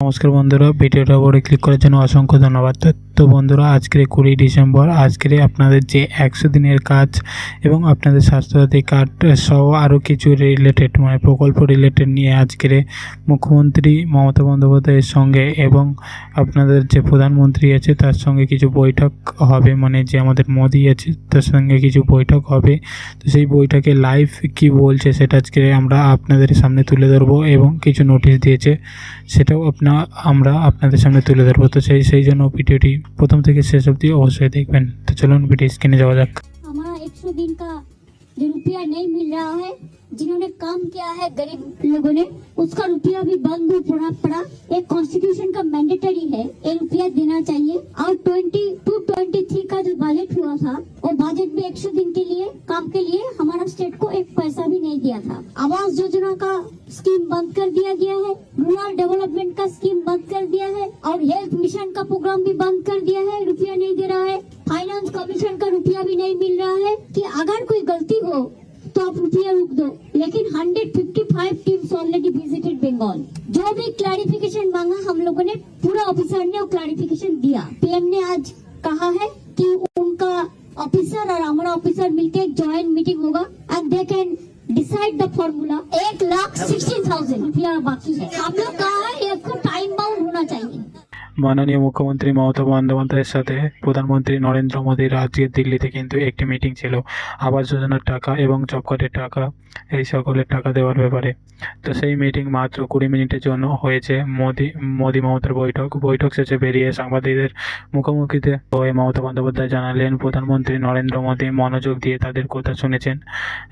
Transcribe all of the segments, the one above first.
নমস্কার বন্ধুরা ভিডিওটা উপরে ক্লিক করার জন্য অসংখ্য ধন্যবাদ। তো- বন্ধুরা, আজকের কুড়ি ডিসেম্বর, আজকের আপনাদের যে একশো দিনের কাজ এবং আপনাদের স্বাস্থ্যসাথী কার্ড সহ আরও কিছু রিলেটেড মানে প্রকল্প রিলেটেড নিয়ে আজকের মুখ্যমন্ত্রী মমতা বন্দ্যোপাধ্যায়ের সঙ্গে এবং আপনাদের যে প্রধানমন্ত্রী আছে তার সঙ্গে কিছু বৈঠক হবে মানে যে আমাদের মোদি আছে তার সঙ্গে কিছু বৈঠক হবে। তো সেই বৈঠকে লাইভ কি বলছে সেটা আজকে আমরা আপনাদের সামনে তুলে ধরবো এবং কিছু নোটিশ দিয়েছে, সেটাও আপনা, আমরা আপনাদের সামনে তুলে ধরবো। তো সেই সেই জন্য ভিডিওটি প্রথম থেকে শেষ অবধি অবশ্যই দেখবেন তো চলুন ভিডিও স্ক্রিনে যাওয়া যাক हमारा 100 दिन का जो रुपया नहीं मिल रहा है जिन्होंने काम किया है गरीब लोगों ने उसका रुपया भी बंद हो पड़ा पड़ा एक कॉन्स्टिट्यूशन का मैंडेटरी है ये रुपया देना चाहिए और 22 टू 23 का जो बजट हुआ था, वो बजट भी 100 दिन के लिए, काम के लिए हमारा स्टेट को एक पैसा भी नहीं दिया था। आवास योजना का स्कीम बंद कर दिया गया है रूरल डेवलपमेंट का स्कीम बंद कर दिया है, और हेल्थ मिशन का प्रोग्राम भी बंद कर दिया है, रुपया नहीं दे रहा है। फाइनेंस कमीशन का रुपया भी नहीं मिल रहा है कि अगर कोई गलती हो तो आप रुपया रुक दो। लेकिन 155 टीम्स ऑलरेडी विजिटेड बंगाल जो भी क्लैरिफिकेशन मांगा, हम लोगों ने पूरा ऑफिसर ने क्लैरिफिकेशन दिया। पीएम ने आज कहा है कि उनका ऑफिसर और हमारा ऑफिसर मिलकर एक ज्वाइंट मीटिंग होगा and they can decide the formula एक लाख सिक्सटीन थाउज़ेंड रुपया बाकी है। हम लोग कहा है? মাননীয় মুখ্যমন্ত্রী মমতা বন্দ্যোপাধ্যায়ের সাথে প্রধানমন্ত্রী নরেন্দ্র মোদীর আজকে দিল্লিতে কিন্তু একটি মিটিং ছিল, আবাস যোজনার টাকা এবং জব কার্ডের টাকা, এই সকলের টাকা দেওয়ার ব্যাপারে। তো সেই মিটিং মাত্র কুড়ি মিনিটের জন্য হয়েছে। মোদি মোদি মমতার বৈঠক। বৈঠক শেষে বেরিয়ে সাংবাদিকদের মুখোমুখিতে হয়ে মমতা বন্দ্যোপাধ্যায় জানালেন, প্রধানমন্ত্রী নরেন্দ্র মোদী মনোযোগ দিয়ে তাদের কথা শুনেছেন,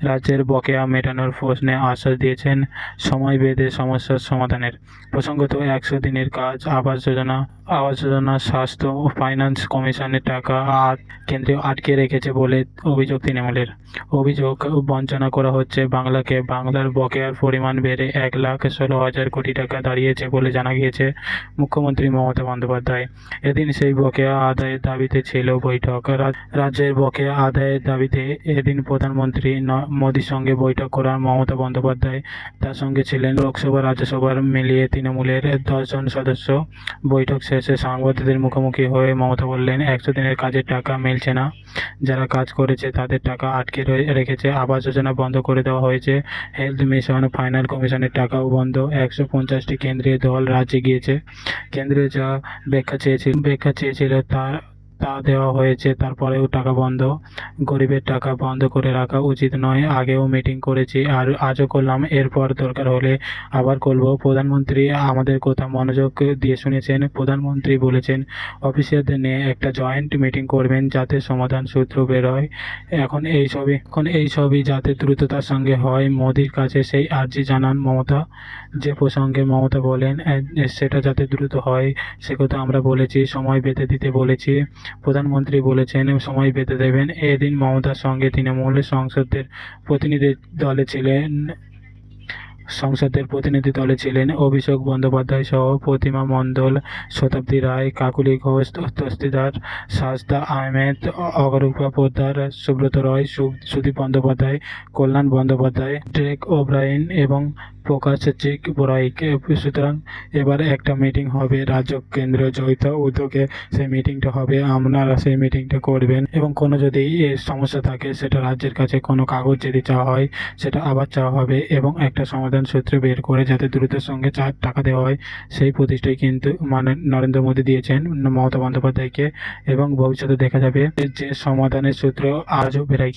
রাজ্যের বকেয়া মেটানোর প্রশ্নে আশ্বাস দিয়েছেন, সময় বেঁধে সমস্যার সমাধানের। প্রসঙ্গত একশো দিনের কাজ, আবাস যোজনা আবাস যোজনা স্বাস্থ্য ও ফাইন্যান্স কমিশনের টাকা আট কেন্দ্রীয় আটকে রেখেছে বলে অভিযোগ তৃণমূলের। অভিযোগ বঞ্চনা করা হচ্ছে বাংলাকে। বাংলার বকেয়ার পরিমাণ বেড়ে এক লাখ ষোলো হাজার কোটি টাকা দাঁড়িয়েছে বলে জানা গিয়েছে মুখ্যমন্ত্রী মমতা বন্দ্যোপাধ্যায়। এদিন সেই বকেয়া আদায়ের দাবিতে ছিল বৈঠক। রাজ্যের বকেয়া আদায়ের দাবিতে এদিন প্রধানমন্ত্রী মোদির সঙ্গে বৈঠক করার মমতা বন্দ্যোপাধ্যায় তার সঙ্গে ছিলেন। লোকসভা রাজ্যসভার মিলিয়ে তৃণমূলের দশজন সদস্য। বৈঠক শেষে সাংবাদিকদের মুখোমুখি হয়ে মমতা বললেন, একশো দিনের কাজের টাকা মিলছে না। যারা কাজ করেছে তাদের টাকা আটকে রেখেছে। আবাস যোজনা বন্ধ করে দেওয়া হয়েছে। হেলথ মিশন, ফাইনাল কমিশনের টাকাও বন্ধ। একশো পঞ্চাশটি কেন্দ্রীয় দল রাজ্যে গিয়েছে। কেন্দ্রীয় যা ব্যাখ্যা চেয়েছিল ব্যাখ্যা চেয়েছিল তার তা দেওয়া হয়েছে, তারপরেও টাকা বন্ধ। গরিবের টাকা বন্ধ করে রাখা উচিত নয়। আগেও মিটিং করেছি, আর আজও করলাম। এরপর দরকার হলে আবার করব। প্রধানমন্ত্রী আমাদের কথা মনোযোগ দিয়ে শুনেছেন। প্রধানমন্ত্রী বলেছেন অফিসারদের নিয়ে একটা জয়েন্ট মিটিং করবেন যাতে সমাধান সূত্র বের হয়। এখন এই সবই, এখন এই সবই যাতে দ্রুততার সঙ্গে হয়, মোদির কাছে সেই আর্জি জানান মমতা। যে প্রসঙ্গে মমতা বলেন, সেটা যাতে দ্রুত হয়, সে কথা আমরা বলেছি, সময় বেঁধে দিতে বলেছি। প্রধানমন্ত্রী বলেছেন সময় পেতে দেবেন। এদিন মমতার সঙ্গে তৃণমূলের সংসদের প্রতিনিধি দলে ছিলেন সংসদের প্রতিনিধি দলে ছিলেন অভিষেক বন্দ্যোপাধ্যায় সহ প্রতিমা মণ্ডল, শতাব্দী রায়, কাকুলি ঘোষ দস্তিদার সাজদা আহমেদ, অগরূপা পোদ্দার, সুব্রত রয় সুদীপ বন্দ্যোপাধ্যায়, কল্যাণ বন্দ্যোপাধ্যায়, ড্রেক ওব্রাইন এবং প্রকাশ চিক বড়াইক সুতরাং এবার একটা মিটিং হবে রাজ্য কেন্দ্র যৌথ উদ্যোগে। সেই মিটিংটা হবে, আপনারা সেই মিটিংটা করবেন এবং কোনো যদি সমস্যা থাকে, সেটা রাজ্যের কাছে কোনো কাগজ যদি চাওয়া হয়, সেটা আবার চাওয়া হবে এবং একটা সমাধান সূত্র বের করে যাতে দ্রুতের সঙ্গে টাকা দেওয়া হয়, সেই প্রতিষ্ঠায় কিন্তু মানে নরেন্দ্র মোদী দিয়েছেন মমতা বন্দ্যোপাধ্যায়কে এবং ভবিষ্যতে দেখা যাবে যে সমাধানের সূত্র আজও কিনা।